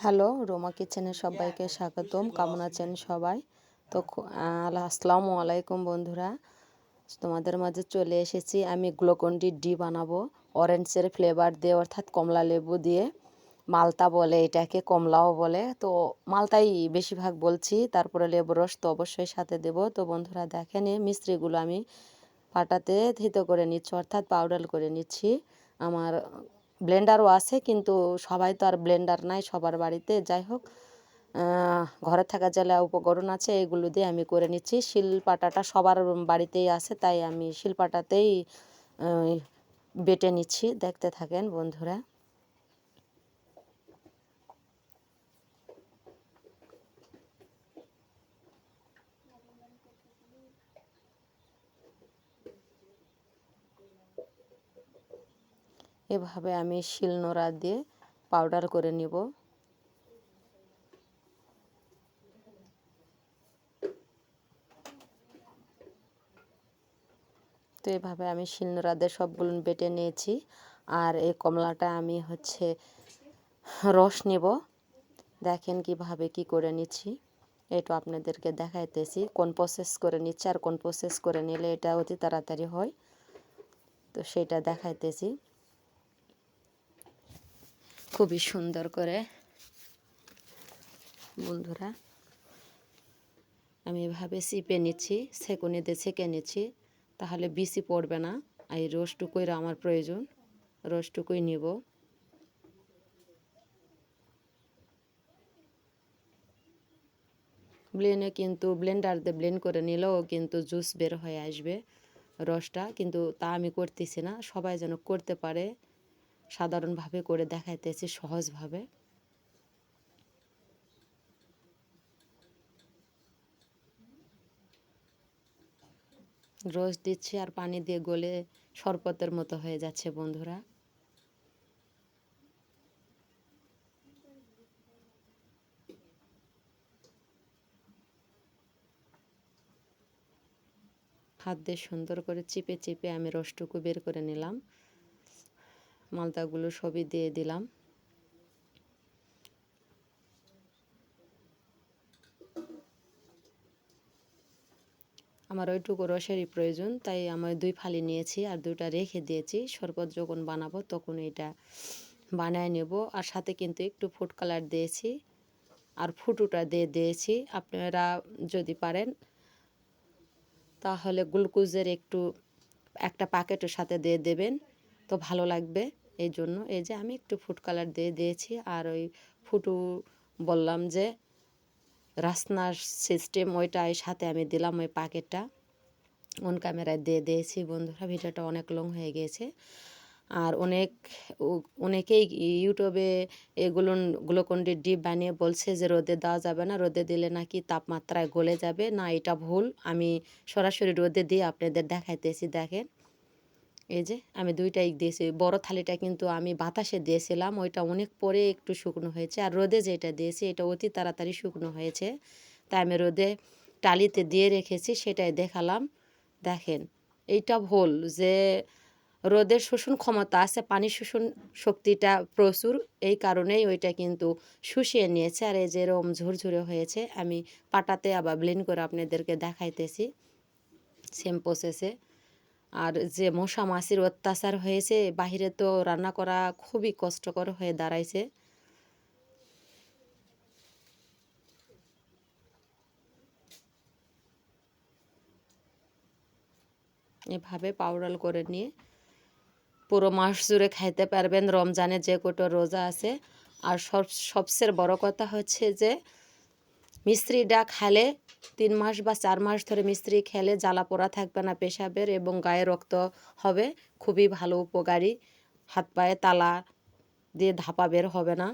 Hello Ruma কিচেনে সবাইকে স্বাগতম। কেমন আছেন সবাই? তো আসসালামু আলাইকুম বন্ধুরা। তোমাদের মাঝে চলে এসেছি। আমি গ্লুকন্ডি ডি বানাবো। অরেঞ্জের ফ্লেভার দিয়ে অর্থাৎ কমলা লেবু দিয়ে। মালতা বলে এটাকে কমলাও বলে। তো মালতাই বেশিরভাগ বলছি। তারপরে লেবু রস তো অবশ্যই সাথে দেব। তো বন্ধুরা দেখেন মিস্ত্রিগুলো আমি পাটাতে থিতো করে নিচ্ছি অর্থাৎ পাউডার করে নিচ্ছি। আমার ব্লেন্ডারও আছে, কিন্তু সবাই তো আর ব্লেন্ডার নাই সবার বাড়িতে। যাই হোক ঘরে থাকা জেলা উপকরণ আছে, এগুলো দিয়ে আমি করে নিচ্ছি। শিলপাটাটা সবার বাড়িতেই আছে, তাই আমি শিলপাটাতেই বেটে নিচ্ছি। দেখতে থাকেন বন্ধুরা। এভাবে আমি শিলনোড়া দিয়ে পাউডার করে নিব। তো এভাবে আমি শিলনোড়া দিয়ে সবগুলো বেটে নিয়েছি। আর এই কমলাটা আমি হচ্ছে রস নেব। দেখেন কীভাবে কি করে নিচ্ছি। এটা আপনাদেরকে দেখাইতেছি কোন প্রসেস করে নিচ্ছে আর কোন প্রসেস করে নিলে এটা অতি তাড়াতাড়ি হয়। তো সেটা দেখাইতেছি। খুবই সুন্দর করে। বন্ধুরা, আমি এভাবে চিপে নিচ্ছি সেকুনিতে ছেঁকে নিচ্ছি, তাহলে বিসি পড়বে না। এই রসটুকুই আমার প্রয়োজন, রসটুকুই নিব। ব্লেনে কিন্তু ব্লেন্ডার দিয়ে ব্লেন্ড করে নিলেও কিন্তু জুস বের হয়ে আসবে রসটা, কিন্তু তা আমি করতেছি না, সবাই যেন করতে পারে। সাধারণভাবে করে দেখাইতেছি, সহজভাবে। রস দিচ্ছি আর পানি দিয়ে গলে শরবতের মতো হয়ে যাচ্ছে, বন্ধুরা। হাত দিয়ে সুন্দর করে চিপে চিপে আমি রসটুকু বের করে নিলাম। মালদাগুলো সবই দিয়ে দিলাম। আমার ওইটুকু রসেরই প্রয়োজন, তাই আমি দুই ফালি নিয়েছি আর দুইটা রেখে দিয়েছি। শরবত যখন বানাবো তখন এটা বানায় নেব। আর সাথে কিন্তু একটু ফুড কালার দিয়েছি আর ফুটুটা দিয়ে দিয়েছি। আপনারা যদি পারেন, তাহলে গ্লুকোজের একটু একটা প্যাকেটের সাথে দিয়ে দেবেন। তো ভালো লাগবে এই জন্য। এই যে আমি একটু ফুড কালার দিয়ে দিয়েছি আর ওই ফুটু বললাম যে রাসনার সিস্টেম ওইটাই সাথে আমি দিলাম ওই প্যাকেটটা অন ক্যামেরায় দিয়ে দিয়েছি বন্ধুরা, ভিডিওটা অনেক লং হয়ে গিয়েছে আর অনেক অনেকেই ইউটিউবে এগুলো, গ্লুকন্ডির ডিপ বানিয়ে বলছে যে রোদে দেওয়া যাবে না, রোদে দিলে নাকি তাপমাত্রায় গলে যাবে। না, এটা ভুল। আমি সরাসরি রোদে দিয়ে আপনাদের দেখাইতেছি, দেখেন। এই যে আমি দুইটাই দিয়েছি। বড় থালিটা কিন্তু আমি বাতাসে দিয়েছিলাম, ওইটা অনেক পরে একটু শুকনো হয়েছে। আর রোদে যেটা দিয়েছি, এটা অতি তাড়াতাড়ি শুকনো হয়েছে। তাই আমি রোদে টালিতে দিয়ে রেখেছি, সেটাই দেখালাম। দেখেন, এইটা ভুল যে রোদের শোষণ ক্ষমতা আছে পানি শোষণ শক্তিটা প্রচুর। এই কারণেই ওইটা কিন্তু শুষিয়ে নিয়েছে। আর এই যে এরকম ঝুরঝুরে হয়েছে, আমি পাটাতে আবার ব্লেন্ড করে আপনাদেরকে দেখাইতেছি। সেম প্রসেসে আর যে মশা মাছির অত্যাচার হয়েছে, বাহিরে তো রান্না করা খুবই কষ্টকর হয়ে দাঁড়াইছে। এভাবে পাউডার করে নিয়ে পুরো মাস জুড়ে খাইতে পারবেন। রমজানে যে কটো রোজা আছে। আর সব, সবচেয়ে বড় কথা হচ্ছে যে মিস্ত্রিটা খেলে তিন মাস বা চার মাস ধরে মিস্ত্রি খেলে, জ্বালা পোড়া থাকবে না পেশাবের এবং গায়ে রক্ত হবে, খুবই ভালো উপকারী। হাত পায়ে তালা দিয়ে ধাপা বের হবে না।